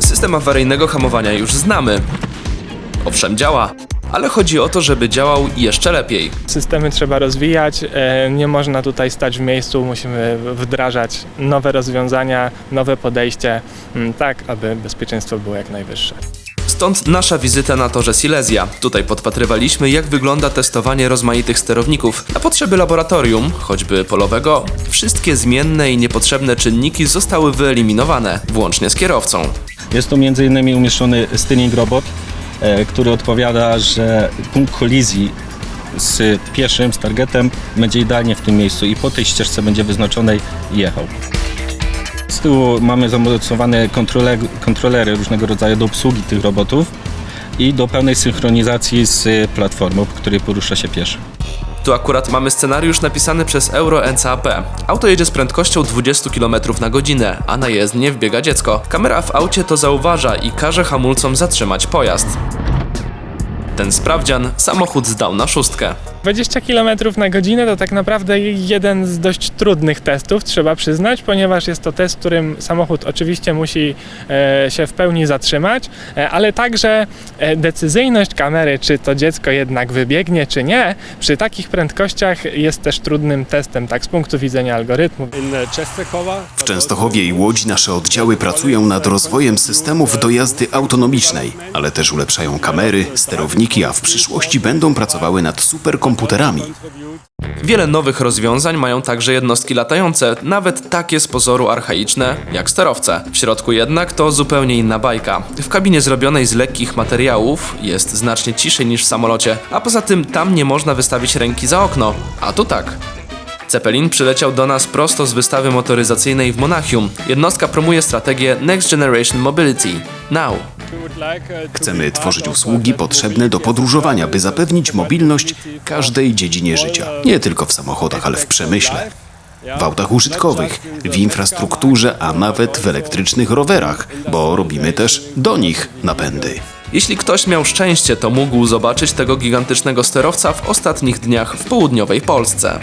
System awaryjnego hamowania już znamy. Owszem, działa, ale chodzi o to, żeby działał jeszcze lepiej. Systemy trzeba rozwijać, e, nie można tutaj stać w miejscu, musimy wdrażać nowe rozwiązania, nowe podejście, m, tak aby bezpieczeństwo było jak najwyższe. Stąd nasza wizyta na torze Silesia. Tutaj podpatrywaliśmy, jak wygląda testowanie rozmaitych sterowników. Na potrzeby laboratorium, choćby polowego, wszystkie zmienne i niepotrzebne czynniki zostały wyeliminowane, włącznie z kierowcą. Jest tu m.in. umieszczony Stinning Robot, e, który odpowiada, że punkt kolizji z pieszym, z targetem będzie idealnie w tym miejscu i po tej ścieżce będzie wyznaczonej jechał. Z tyłu mamy zamocowane kontrole, kontrolery różnego rodzaju do obsługi tych robotów i do pełnej synchronizacji z platformą, po której porusza się pieszy. Tu akurat mamy scenariusz napisany przez Euro NCAP. Auto jedzie z prędkością 20 km na godzinę, a na jezdnię wbiega dziecko. Kamera w aucie to zauważa i każe hamulcom zatrzymać pojazd. Ten sprawdzian samochód zdał na szóstkę. 20 km na godzinę to tak naprawdę jeden z dość trudnych testów, trzeba przyznać, ponieważ jest to test, w którym samochód oczywiście musi e, się w pełni zatrzymać, e, ale także e, decyzyjność kamery, czy to dziecko jednak wybiegnie, czy nie, przy takich prędkościach jest też trudnym testem, tak z punktu widzenia algorytmu. W Częstochowie i Łodzi nasze oddziały pracują nad rozwojem systemów do jazdy autonomicznej, ale też ulepszają kamery, a w przyszłości będą pracowały nad superkomputerami. Wiele nowych rozwiązań mają także jednostki latające, nawet takie z pozoru archaiczne jak sterowce. W środku jednak to zupełnie inna bajka. W kabinie zrobionej z lekkich materiałów jest znacznie ciszej niż w samolocie, a poza tym tam nie można wystawić ręki za okno, a tu tak. Zeppelin przyleciał do nas prosto z wystawy motoryzacyjnej w Monachium. Jednostka promuje strategię Next Generation Mobility. Now. Chcemy tworzyć usługi potrzebne do podróżowania, by zapewnić mobilność każdej dziedzinie życia. Nie tylko w samochodach, ale w przemyśle, w autach użytkowych, w infrastrukturze, a nawet w elektrycznych rowerach, bo robimy też do nich napędy. Jeśli ktoś miał szczęście, to mógł zobaczyć tego gigantycznego sterowca w ostatnich dniach w południowej Polsce.